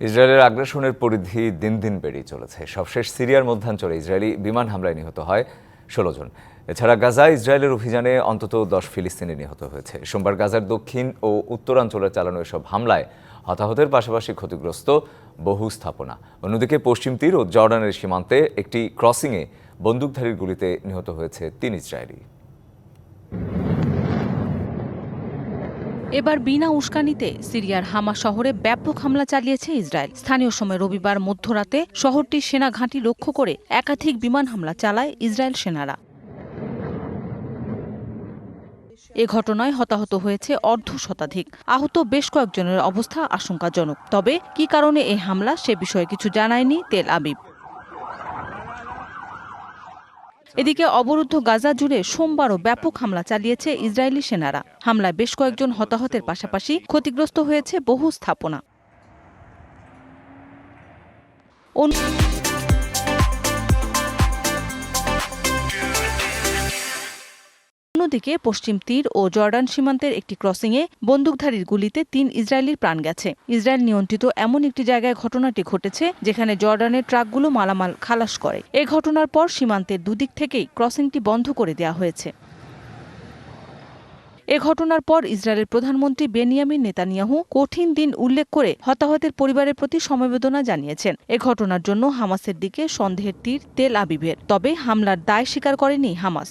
ইসরায়েলের আগ্রাসনের পরিধি দিন দিন বেড়েই চলেছে। সবশেষ সিরিয়ার মধ্যাঞ্চলে ইসরায়েলি বিমান হামলায় নিহত হয় ষোলো জন। এছাড়া গাজা ইসরায়েলের অভিযানে অন্তত দশ ফিলিস্তিনি নিহত হয়েছে। সোমবার গাজার দক্ষিণ ও উত্তরাঞ্চলে চালানো এসব হামলায় হতাহতের পাশাপাশি ক্ষতিগ্রস্ত বহু স্থাপনা। অন্যদিকে পশ্চিম তীর ও জর্ডানের সীমান্তে একটি ক্রসিংয়ে বন্দুকধারীর গুলিতে নিহত হয়েছে তিন ইসরায়েলি। এবার বিনা উস্কানিতে সিরিয়ার হামা শহরে ব্যাপক হামলা চালিয়েছে ইসরায়েল। স্থানীয় সময় রবিবার মধ্যরাতে শহরটির সেনা ঘাঁটি লক্ষ্য করে একাধিক বিমান হামলা চালায় ইসরায়েল সেনারা। এ ঘটনায় হতাহত হয়েছে অর্ধ শতাধিক। আহত বেশ কয়েকজনের অবস্থা আশঙ্কাজনক। তবে কী কারণে এই হামলা সে বিষয়ে কিছু জানায়নি তেল আবিব। এদিকে অবরুদ্ধ গাজা জুড়ে সোমবারও ব্যাপক হামলা চালিয়েছে ইসরায়েলি সেনারা। হামলায় বেশ কয়েকজন হতাহতের পাশাপাশি ক্ষতিগ্রস্ত হয়েছে বহু স্থাপনা। অন্যদিকে পশ্চিম তীর ও জর্ডান সীমান্তের একটি ক্রসিংয়ে বন্দুকধারীর গুলিতে তিন ইসরায়েলির প্রাণ গেছে। ইসরায়েল নিয়ন্ত্রিত এমন একটি জায়গায় ঘটনাটি ঘটেছে, যেখানে জর্ডানের ট্রাকগুলো মালামাল খালাস করে। এ ঘটনার পর সীমান্তের দুদিক থেকেই ক্রসিংটি বন্ধ করে দেওয়া হয়েছে। এ ঘটনার পর ইসরায়েলের প্রধানমন্ত্রী বেনিয়ামিন নেতানিয়াহু কঠিন দিন উল্লেখ করে হতাহতের পরিবারের প্রতি সমবেদনা জানিয়েছেন। এ ঘটনার জন্য হামাসের দিকে সন্দেহের তীর তেল আবিবের। তবে হামলার দায় স্বীকার করেনি Hamas.